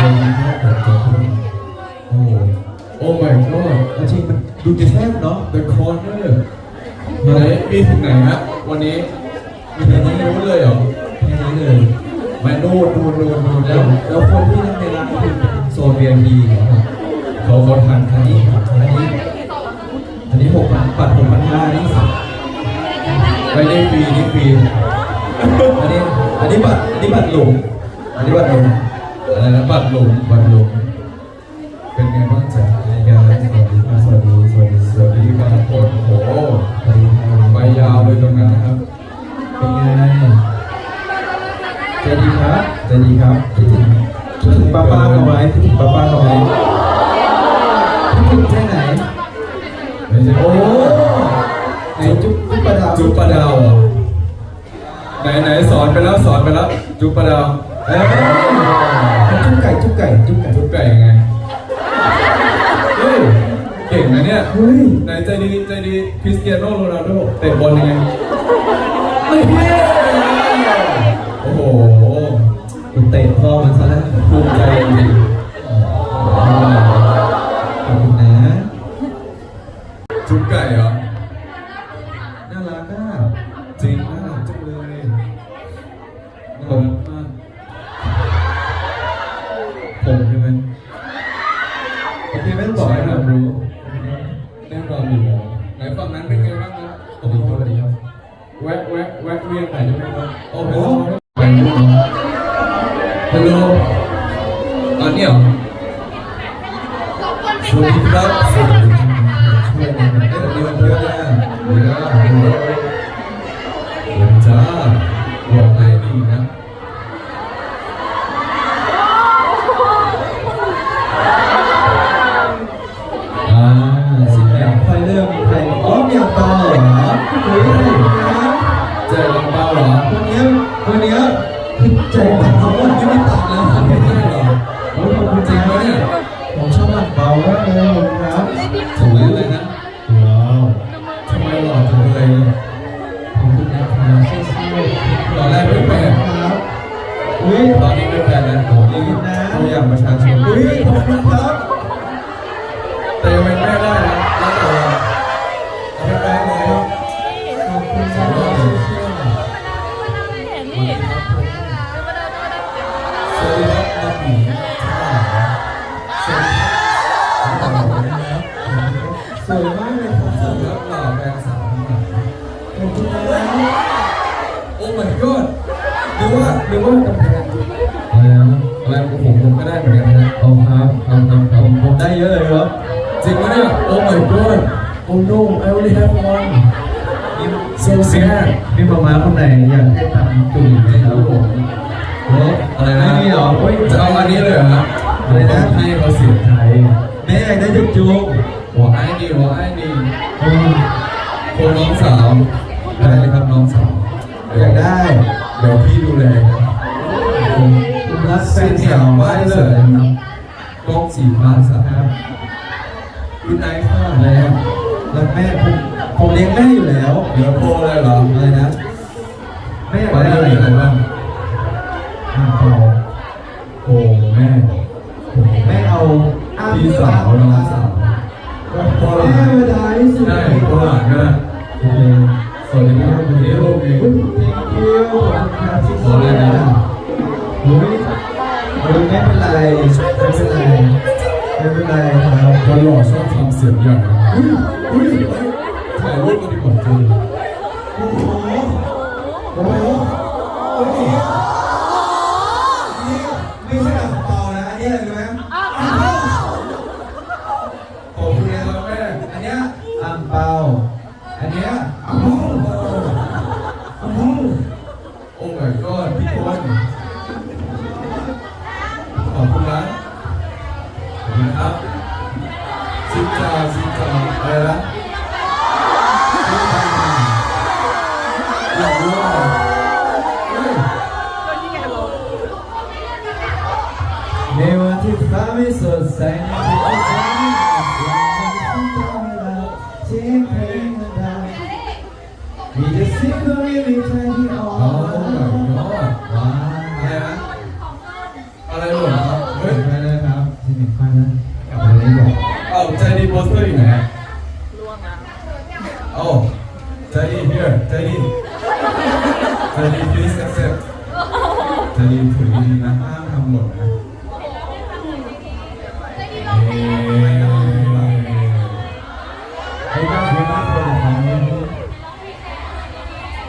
โอ้โหโอ้ my god เอาจริงมันดูจะแซ่บเนาะ The Corner ไหนมีถึงไหนฮะวันนี้มีถึงนี้รู้เลยเหรอแค่นี้เลยมาดูดูดูดูแล้แล้ววแล้วคนที่นั่งในร้านก็คือโซน VIP นะครับเขาเขาทานอันนี้อันนี้อันนี้หกพันปัดหกพันห้านี่สิบไม่ได้ฟรีนี่ฟรีอันนี้อันนี้บัตรอันนี้บัตรหลงอันนี้บัตรหลง อะไรนะบัตรหลงบัตรหลงเป็นไงบ้างจ๊ะรายการสวัสดีครับสวัสดีสวัสดีสวัสสดีครับบางคนโอ้โหไปยาวเลยตรงนั้นนะครับ เป็นไงใจดีครับใจดีครับคิดถึงคิดถึงป้าป้าเอาไว้คิดถึงป้าป้าเอาไว้คิดถึงแค่ไหนไม่ใช่โอ้ไหนจุ๊บจุ๊บประดาวจุ๊บปลาดาวเหรอไหนไหนสอนไปแล้วสอนไปแล้วจุ๊บปลาดาว จุ๊บไก่จุ๊บไก่จุ๊บไก่จุ๊บไก่ยังไงเฮ้ยเก่งนะเนี่ยเฮ้ยไหนใจดีใจดีคริสเตียโนโรนัลโดเตะบอลยังไงไม่เพี้ยโอ้โหกูเตะพ่อมันซะแล้วภูมิใจจริง สวัสดีครับ ผมผมก็ได้เหมือนกันนะเอาครับครับครับครับผมได้เยอะเลยครับจริงปะเนี่ย Oh my god Oh no I only have one นี่ so sad พี่มาม้าคนไหนอยากให้ทำจุ่มไหมครับผมโอ้อะไรนะไม่มีเหรอเฮ้ยจะเอาอันนี้เลยเหรอฮะอะไรนะให้เขาเสียใจแม่อยากได้จุ๊บจุ๊บหัวไอ้ดีหัวไอ้ดีอืมคนน้องสาวได้เลยครับน้องสาวอยากได้เดี๋ยวพี่ดูแลครับ ผมผมรักแฟนสาวมากเลยครับกล้องสีฟ้าสาครับคุณไอซ์ค่ะอะไรครับรักแม่ผมผมเลี้ยงแม่อยู่แล้วเหลือโพเลยเหรออะไรนะแม่อยากวันได้นี้อะไรมีอะไรบ้างอ่าง ชอบ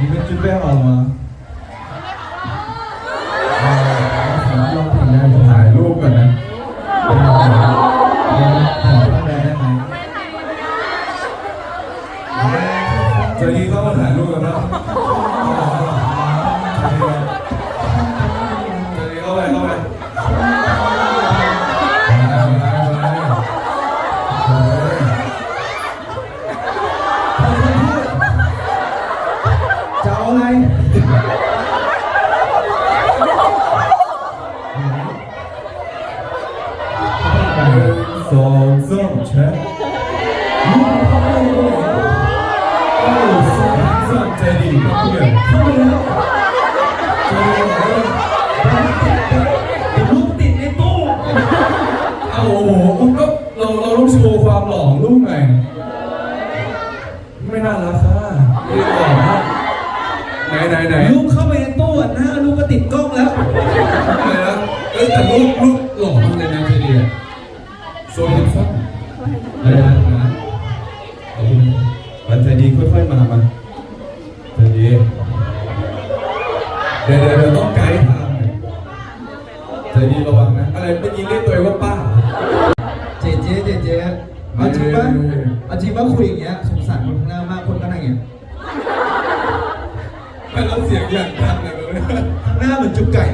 你们准备好了吗？ นึ่งส ดีค่อยๆมามาใจดีเดี๋ยวเดี๋ยวต้องไกด์ทางหน่อยใจดีระวังนะ อะไรเมื่อกี้เรียกตัวเองว่าป้า เจเจเจเจเอาจริงปะเอาจริงปะคุยอย่างเงี้ยสงสารคนข้างหน้ามากคนข้างหน้าอย่างเงี้ยไม่แล้วเสียงอย่างดังเลยเลยข้างหน้าเหมือนจุกไก่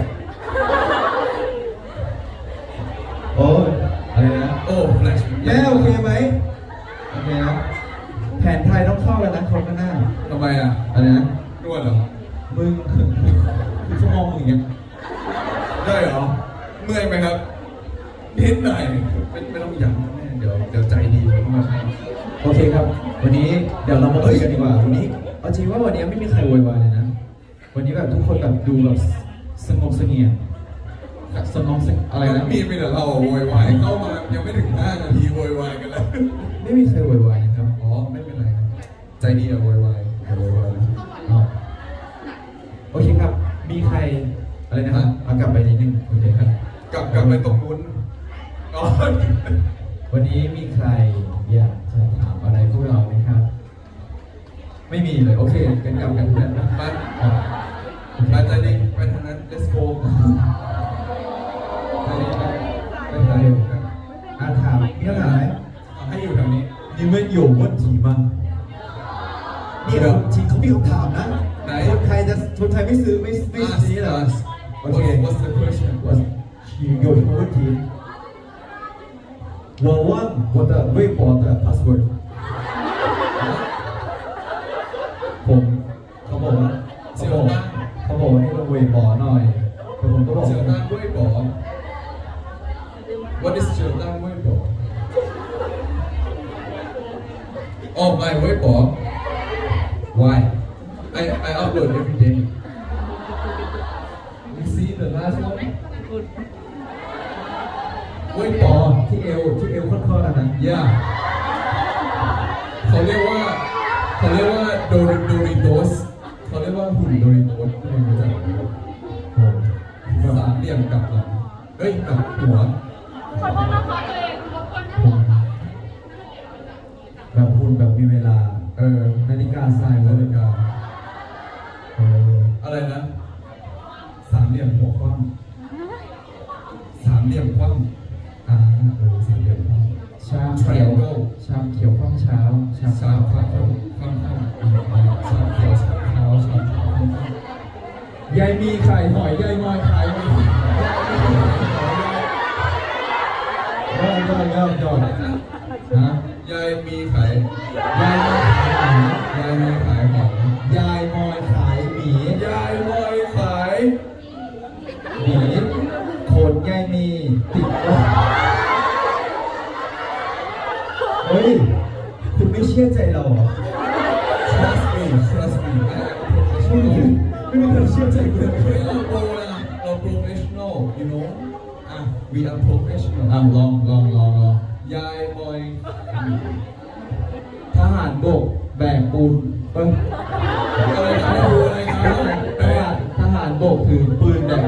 ได้เหรอเมื่อยไหมครับนิดหน่อยไม่ไม่ต้องย้ำนะแม่เดี๋ยวเดี๋ยวใจดีเข้ามาให้โอเคครับ วันนี้เดี๋ยวเรามาคุยกันดีกว่าวันนี้เอาจริงว่าวันนี้ไม่มีใครโวยวายเลยนะ วันนี้แบบทุกคนแบบดูแบบสงบเสงี่ยมสงบเสงอะไรนะมีมีแต่เราโวยวายเข้ามายังไม่ถึง5นาทีโวยวายกันแล้วไม่มีใครโวยวายนะครับอ๋อไม่เป็นไรครับใจดีอะโวยวายอย่าโวยวายนะอ๋อโอเคครับ มีใคร ไรนะฮะเอากลับไปนิดนึงโอเคครับ กลับกลับไปตรงนู้นอ๋อวันนี้มีใครอยากจะถามอะไรพวกเราไหมครับ ไม่มีเลย โอเคกันกลับกันแล้วนะไปมาใจเด็ไปทางนั้น let's go ไปไปไปอาถามมีอะไรให้อยู่ตรงนี้นี่ไม่อยู่วันถีมั้นี่เหรอจริงเขามีคำถามนะไหนคนไทยจะคนไทยไม่ซื้อไม่ไม่ซื้อเหรอ Okay. What's, what's the question? Your routine. Well, one, what the wait for the password. ผมเขาบอกว่าเขาบอกเขาบอกให้เราเวทบอหน่อย ขอโทษนะคะตัวเองรบกวนนั่งผมแบบคุณแบบมีเวลา เออนาฬิกาทรายนานาฬิฬิกากาเอออะไรนะ สามเหลี่ยมหัวคว่ำสามเหลี่ยมคว่อ่าำเออสามเหลี่ยมคว่ชามเขียวชามเขียวข้างเช้าชามำสามคว่ำคว่ำคว่ำคว่ำสามเขียวสามขาวสามขาวคว่ำคว่ำยายมีไข่หอยยายมอยไข่ ยอยยอยยอยยอยฮะยายมีไข่ยาย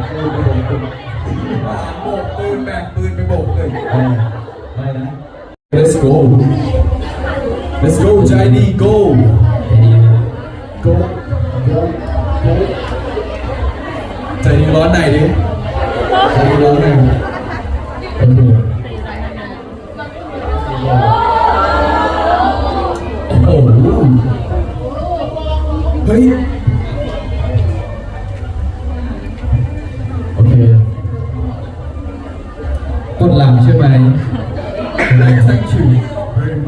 ปืนแบกปูนไปโบกปืนโบกปืนแบกปืนไปโบกเลยเอออะไรนะ Let's go Let's go ใจดี go go go go ใจดีร้อนไหนดิใจดีร้อนไหน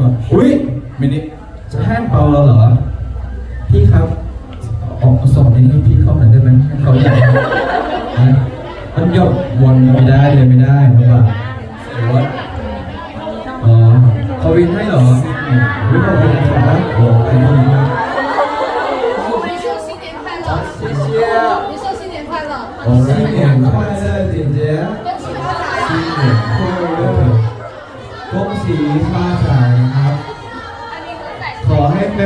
very much อุ้ย มินิ จะแห้งเปาเราเหรอ พี่ครับ ออกสอบนี้ให้พี่เขาหน่อยได้ไหมให้เขาอยากนะมันหยดวนไม่ได้เลยไม่ได้ลำบาก เดี๋ยวว่า อ๋อเขาวินให้เหรอวินขอบคุณนะครับโอ้ไอ้คนนี้ 你说新年快乐！谢谢你说新年快乐！哦新年快乐姐姐恭喜发财！新年快乐恭喜发财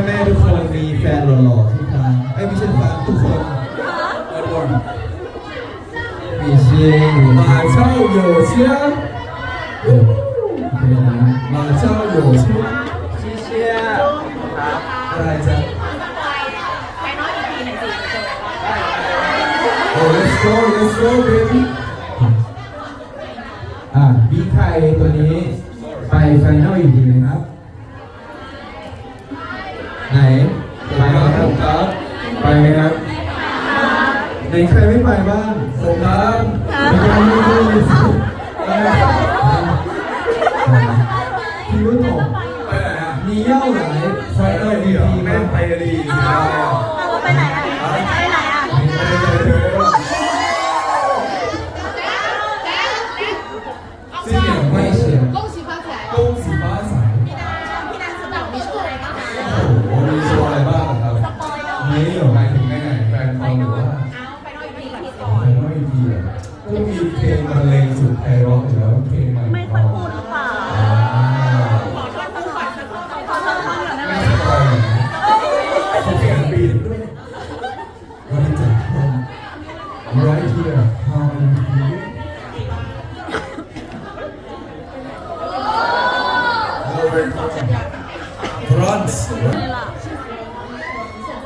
แม่ๆทุกคนมีแฟนหล่อๆทุกานไอ้ยไม่ใช่แฟนทุกคนบอลมีเชื่ร์อยู่มาเช่าโยเชียร์เออโอเคนะมาเช่าโยเชีไร์ชี้เชียทีหนึ่จ๊ะโอ้ let's go let's go baby อะบีไทยตัวนี้ไปไฟนอลอีกทีนะครับ ใครไม่ไปบ้างผมครับ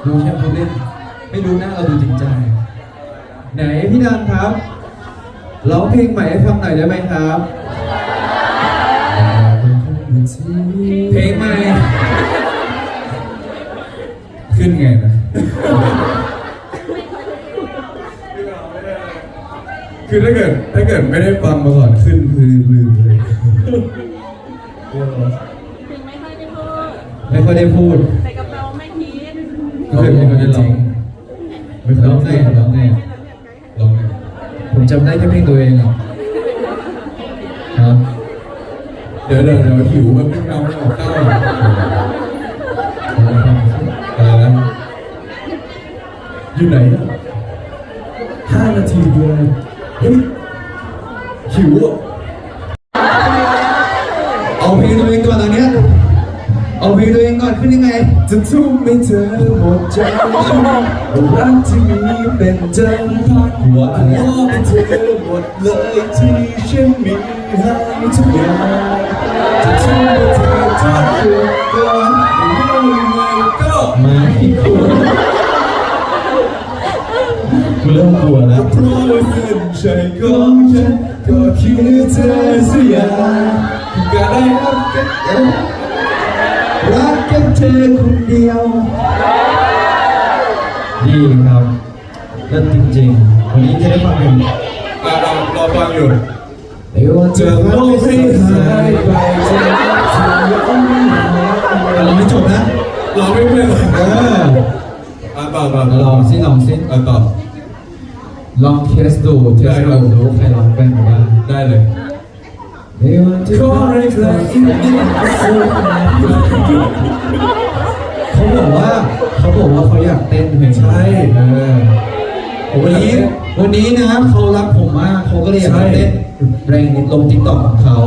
ดูแค่พูดเล่นไม่ดูหน้าเราดูจริงใจ ไหนพี่นันครับร้องเพลงใหม่ให้ฟังหน่อยได้ไหมครับ เพลงใหม่ ขึ้นไงนะคือถ้าเกิดถ้าเกิดไม่ได้ฟังมาก่อนขึ้นคือลืมเลยถึงไม่ค่อยได้พูด ไม่ค่อยได้พูด แต่กับเราไม่คิด ก็ เคยเพลงจริงไม่เคยร้องไงร้องไงลองไงผมจำได้แค่เพลงตัวเองอะครับเดี๋ยวเดี๋ยวเดี๋ยวหิวมันไม่เอาไม่ออกเต้าอะไรนะอยู่ไหนอะห้านาทีเดียวเฮ้ยหิวอะ เอาเพลงตัวเองก่อนตอนเนี้ย เอาเพลงตัวเองก่อนขึ้นยังไง จะทุ่มให้เธอหมดใจรักที่มีเป็นเดิมพันหัวมอบให้เธอหมดเลยที่ฉันมีให้ทุกอย่างจะทุ่มให้เธอทอดเพื่อกันไม่ว่ายังไงก็มาที่คุณกูเริ่มกลัวแล้วเพราะว่าเส้นใจของฉันก็คือเธอเสียก็ได้รับกัน รักแค่เธอคนเดียว ดีครับเลิศจริงๆวันนี้จะได้ฟังเพลงอะเรารอฟังอยู่เดี๋ยวจะจะโลร้องกให้ให้หาหายยไปไปจะจะย้อนไม่หาแต่เราไม่จบนะเราไม่เป็นเอออะต่อต่อลองสิลองสิอะต่อลองเทสดูเทสดูดูใครร้องเป็นบ้างได้เลย ในวันที่ขอให้ใครที่มีสุขเขาบอกว่าเขาบอกว่าเขาอยากเต้นเพลงใช่เออวันนี้วันนี้นะครับเขารักผมมากเขาก็เลยอยากมาเต้นเพลงลงติ๊กต็อกของเขา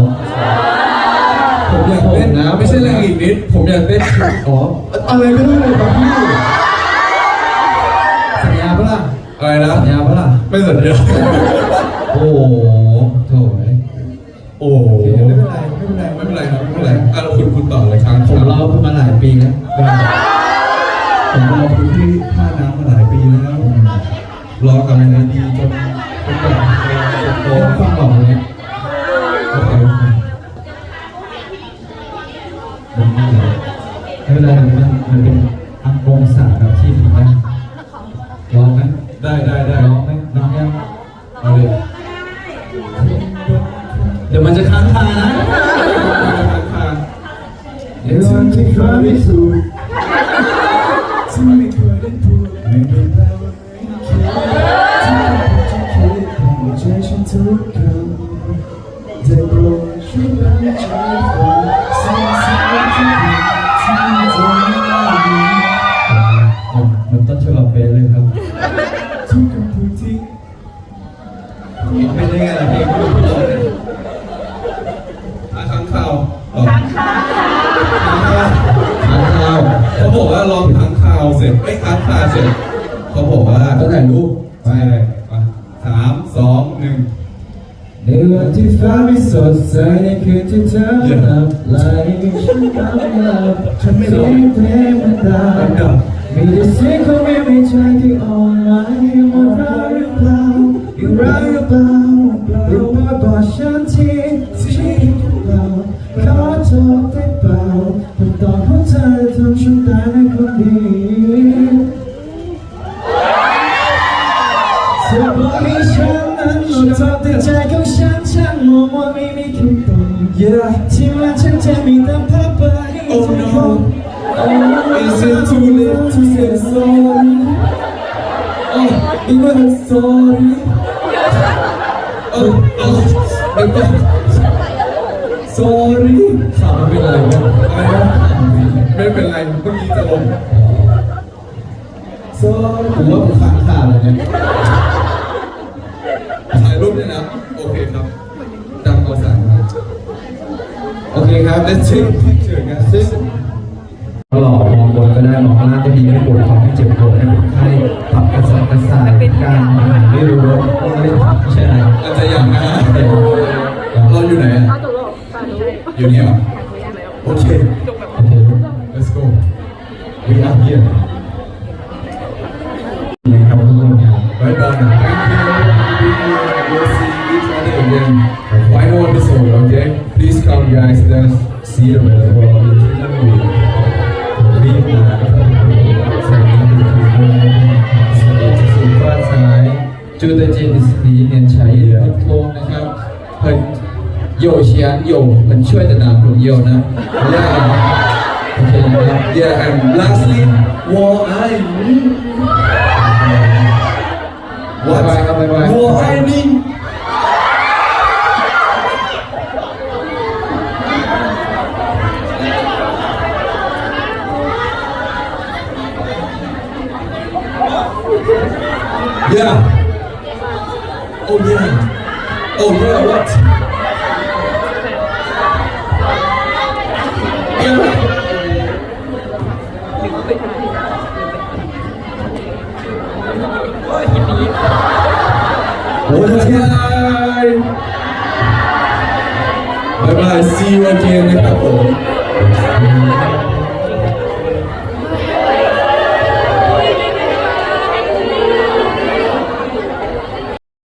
ผผมอยากเต้นนะไม่ใช่แรงอีกนิด ผมอยากเต้นอ๋ออะไรก็ได้เลยครับพี่สัญญาปะล่ะอะไรนะสัญญาปะล่ะไม่สัญญาโอ้โหโถ่เอ้ย โอ้โหโอเคไม่เป็นไรไม่เป็นไรไม่เป็นไรครับไม่เป็นไรอะแล้วคุณคุณต่อเลยครับผมรอคุณมาหลายปีแล้วผมรอคุณที่ท่าน้ำมาหลายปีแล้วรอกับอะไรดีจนจนแบบโตโอ้ฟังบอกเลยเนี่ยโอเคโอเคผมไม่เป็นไรไม่เป็นไรมันมันเป็นอังองศาแบบที่ทำได้ลองไหมได้ได้ได้ลองไหมลอง ไม่ได้ไงล่ะเพลงพูดตลอดเลยอะค้างข่าวต่อทานข้าวเขาบอกว่าลองค้างข่าวเสร็จไม่ค้างคาเสร็จเขาบอกว่าก็ถ่ายรูปไปเลยไปสามสองหนึ่งในวันที่ฟ้าไม่สดใสในคืนที่เธอหลับไหลฉันก็ไม่หลับฉันไม่หลับเสียงเพลงมันดังมันดังมีแต่เสียงของวิวในใจที่อ่อนไหวว่ารักหรือเปล่า ยังรักหรือเปล่าหรือว่าบอกฉันทีที่หรือเปล่าขอโทษได้เปล่าผมตอบของเธอทำฉันตายในคนเดียวเธอบอกให้ฉันนั้นหมดทางแต่ใจของฉันช่างมัวมัวไม่มีคำตอบที่ว่าฉันจะมีแต่ภาพไป Oh no Is it too late to say sorry Oh, even sorry. ข่าวมันเป็นอะไรวะอะไรนะไม่เป็นไรเมื่อกี้จะลง Sorry ผมว่าผมฟังข่าวเลยเนี่ยถ่ายรูปด้วยนะ โอเคครับดังเอาสายมาโอเคครับ let's take picture กันซึ่งหล่อมองบนก็ได้มองล่างก็ดีไม่ปวดท้องไม่เจ็บปวดให้ ธุอยู่เนี่ยเหรอโอเคโอเค let's go we are here นะครับทุกคนครับ Bye bye. Thank you. We'll see each other again. Final episode, okay? Please come, guys. Let's see you later. รีบมาสวัส โยเชียนโยเพิ่นช่วยแต่นามผมโยนะเรื่องอะไรโอเคนะครับ Yeah, and lastly, War I บ๊ายบายครับบ๊ายบาย War I Ning. Yeah. Oh yeah. Oh yeah. What? What a time! Bye bye. See you again นะครับผม